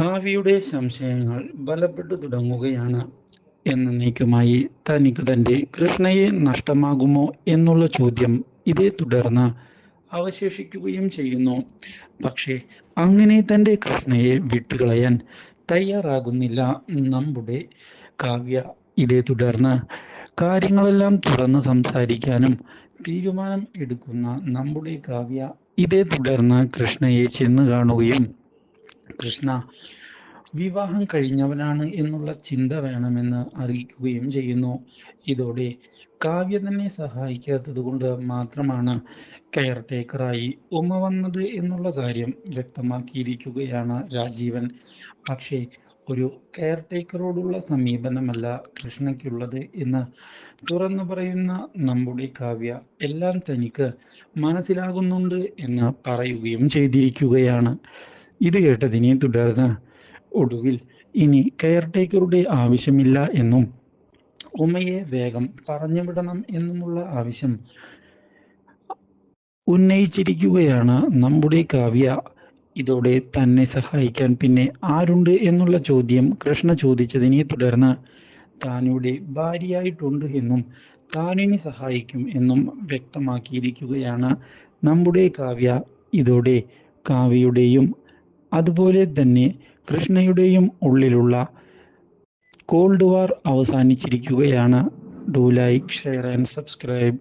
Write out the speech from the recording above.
കാവ്യയുടെ സംശയങ്ങൾ ബലപ്പെട്ടു തുടങ്ങുകയാണ്. എന്നേക്കുമായി തനിക്ക് തന്റെ കൃഷ്ണയെ നഷ്ടമാകുമോ എന്നുള്ള ചോദ്യം ഇതേ തുടർന്ന് അവശേഷിക്കുകയും ചെയ്യുന്നു. പക്ഷേ അങ്ങനെ തന്റെ കൃഷ്ണയെ വിട്ടുകളയാൻ തയ്യാറാകുന്നില്ല നമ്മുടെ കാവ്യ. ഇതേ തുടർന്ന് കാര്യങ്ങളെല്ലാം തുറന്ന് സംസാരിക്കാനും തീരുമാനം എടുക്കുന്ന നമ്മുടെ കാവ്യ ഇതേ തുടർന്ന് കൃഷ്ണയെ ചെന്ന് കാണുകയും കൃഷ്ണ വിവാഹം കഴിഞ്ഞവനാണ് എന്നുള്ള ചിന്ത വേണമെന്ന് അറിയിക്കുകയും ചെയ്യുന്നു. ഇതോടെ കാവ്യ തന്നെ സഹായിക്കാത്തത് കൊണ്ട് മാത്രമാണ് കെയർ ടേക്കറായി ഉമ വന്നത് എന്നുള്ള കാര്യം വ്യക്തമാക്കിയിരിക്കുകയാണ് രാജീവൻ. പക്ഷേ ഒരു കെയർ ടേക്കറോടുള്ള സമീപനമല്ല കൃഷ്ണയ്ക്കുള്ളത് എന്ന് തുറന്നു പറയുന്ന നമ്മുടെ കാവ്യ എല്ലാം തനിക്ക് മനസ്സിലാകുന്നുണ്ട് എന്ന് പറയുകയും ചെയ്തിരിക്കുകയാണ്. ഇത് കേട്ടതിനെ തുടർന്ന് ഒടുവിൽ ഇനി കെയർ ടേക്കറുടെ ആവശ്യമില്ല എന്നും ഉമയെ വേഗം പറഞ്ഞു വിടണം എന്നുമുള്ള ആവശ്യം ഉന്നയിച്ചിരിക്കുകയാണ് നമ്മുടെ കാവ്യ. ഇതോടെ തന്നെ സഹായിക്കാൻ പിന്നെ ആരുണ്ട് എന്നുള്ള ചോദ്യം കൃഷ്ണ ചോദിച്ചതിനെ തുടർന്ന് താനിവിടെ ഭാര്യയായിട്ടുണ്ട് എന്നും താനിനി സഹായിക്കും എന്നും വ്യക്തമാക്കിയിരിക്കുകയാണ് നമ്മുടെ കാവ്യ. ഇതോടെ കാവ്യയുടെയും അതുപോലെ തന്നെ കൃഷ്ണയുടെയും ഉള്ളിലുള്ള cold war അവസാനിച്ചിരിക്കുകയാണ്. Do like, share and subscribe.